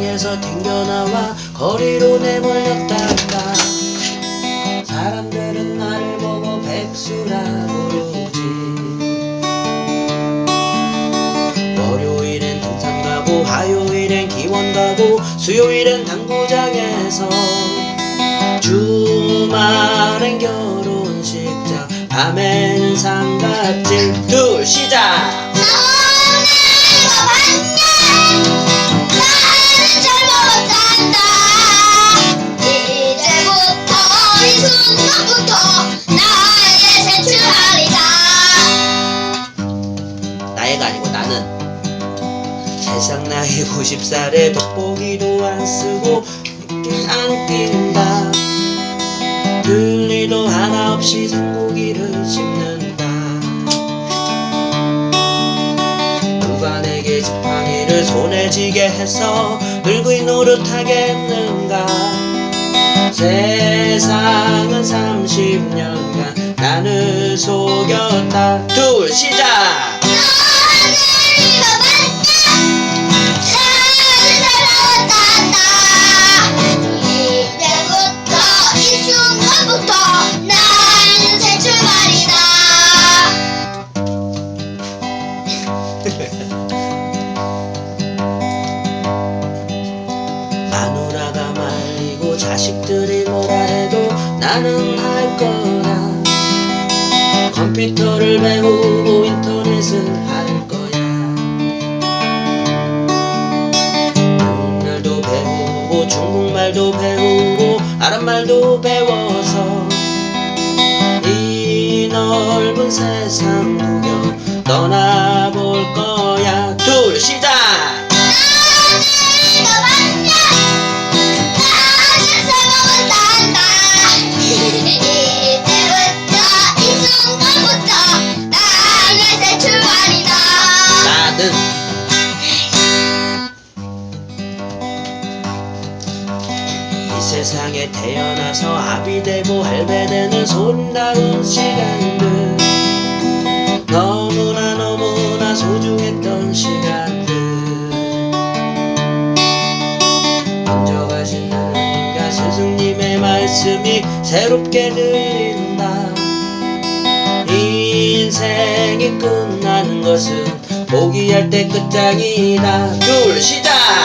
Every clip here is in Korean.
세상에서 튕겨나와 거리로 내몰렸단다. 사람들은 나를 보고 백수라 부르지. 월요일엔 등산 가고 화요일엔 기원 가고 수요일엔 당구장에서 주말엔 결혼식장 밤에는 상갓집 둘 시작 나는 세상 나이 90살에 돋보기도 안 쓰고 웃긴 안 웃긴다. 들리도 하나 없이 산고기를 씹는다. 누가 내게 지팡이를 손에 쥐게 해서 늙의 노릇하겠는가? 세상은 30년간 나를 속였다. 둘 시작 마누라가 말리고 자식들이 뭐라 해도 나는 할 거야. 컴퓨터를 배우고 인터넷을 할 거야. 한국말도 배우고 중국말도 배우고 아랍말도 배워서 이 넓은 세상 구경 떠나 세상에 태어나서 아비 되고 할배 되는 손다운 시간들. 너무나 너무나 소중했던 시간들. 먼저 가신 하나님과 스승님의 말씀이 새롭게 들린다. 인생이 끝나는 것은 포기할 때 끝장이다. 둘 시작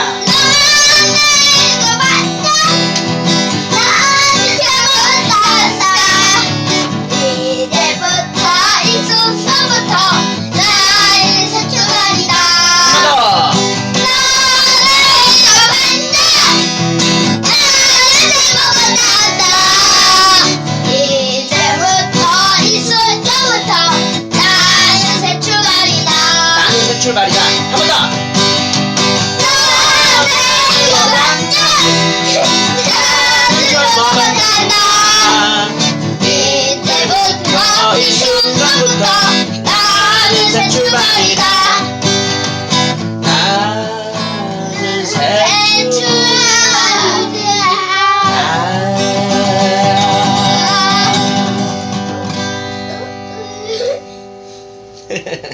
他们的。老二老们的。